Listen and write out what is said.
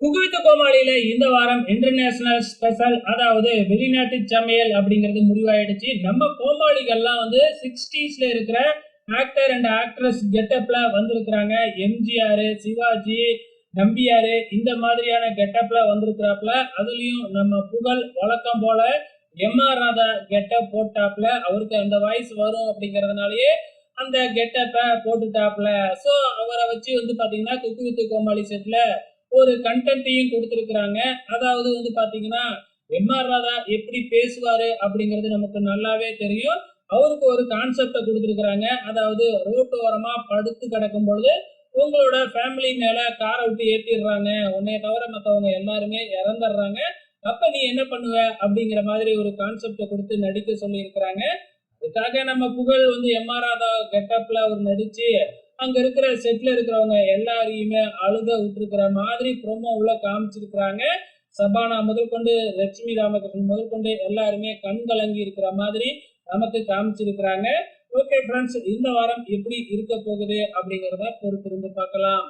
குகுவித்த கோமாளியில இந்த வாரம் international special அதாவது வெளிநாட்டு சமையல் அப்படிங்கிறது முடிவாயிடுச்சு. நம்ம கோமாளிகள்லாம் வந்து சிக்ஸ்டீஸ்ல இருக்கிற ஆக்டர் அண்ட் ஆக்ட்ரஸ் கெட்டப்ல வந்திருக்கிறாங்க. எம்ஜிஆர் சிவாஜி நம்பியார் இந்த மாதிரியான கெட்டப்ல வந்திருக்கிறாப்ல அதுலயும் நம்ம புகழ் வழக்கம் போல எம்ஆர் ராதா கெட்டப் போட்டாப்ல அவருக்கு அந்த வாய்ஸ் வரும் அப்படிங்கறதுனாலயே அந்த கெட்டப்பை போட்டுட்டாப்ல சோ அவரை வச்சு வந்து பாத்தீங்கன்னா குக்கு வித்து கோமாளி செட்ல ஒரு கண்டென்ட்டையும் கொடுத்துருக்குறாங்க. அதாவது வந்து பாத்தீங்கன்னா எம்ஆர் ராதா எப்படி பேசுவாரு அப்படிங்கிறது நமக்கு நல்லாவே தெரியும். அவருக்கு ஒரு கான்செப்டை கொடுத்துருக்குறாங்க. அதாவது ரோட்டு ஓரமா படுத்து கிடக்கும் பொழுது உங்களோட ஃபேமிலி மேல காரை விட்டு ஏற்றிடுறாங்க உன்னைய தவிர மற்றவங்க எல்லாருமே இறந்துடுறாங்க. அப்ப நீ என்ன பண்ணுவ அப்படிங்கிற மாதிரி ஒரு கான்செப்டை கொடுத்து நடிக்க சொல்லியிருக்கிறாங்க. அதுக்காக நம்ம புகழ் வந்து எம்ஆர் ராதா கெட்டப்ல அவர் நடிச்சு அங்க இருக்கிற செட்ல இருக்கிறவங்க எல்லாரையுமே அழுக விட்டுருக்கிற மாதிரி ப்ரோமோ உள்ள காமிச்சிருக்கிறாங்க. சபானா முதல் கொண்டு லட்சுமி ராமகிருஷ்ணன் முதல் கொண்டு எல்லாருமே கண் கலங்கி இருக்கிற மாதிரி நமக்கு காமிச்சிருக்கிறாங்க. ஓகே ஃப்ரெண்ட்ஸ் இந்த வாரம் எப்படி இருக்க போகுது அப்படிங்கிறத பொறுத்திருந்து பார்க்கலாம்.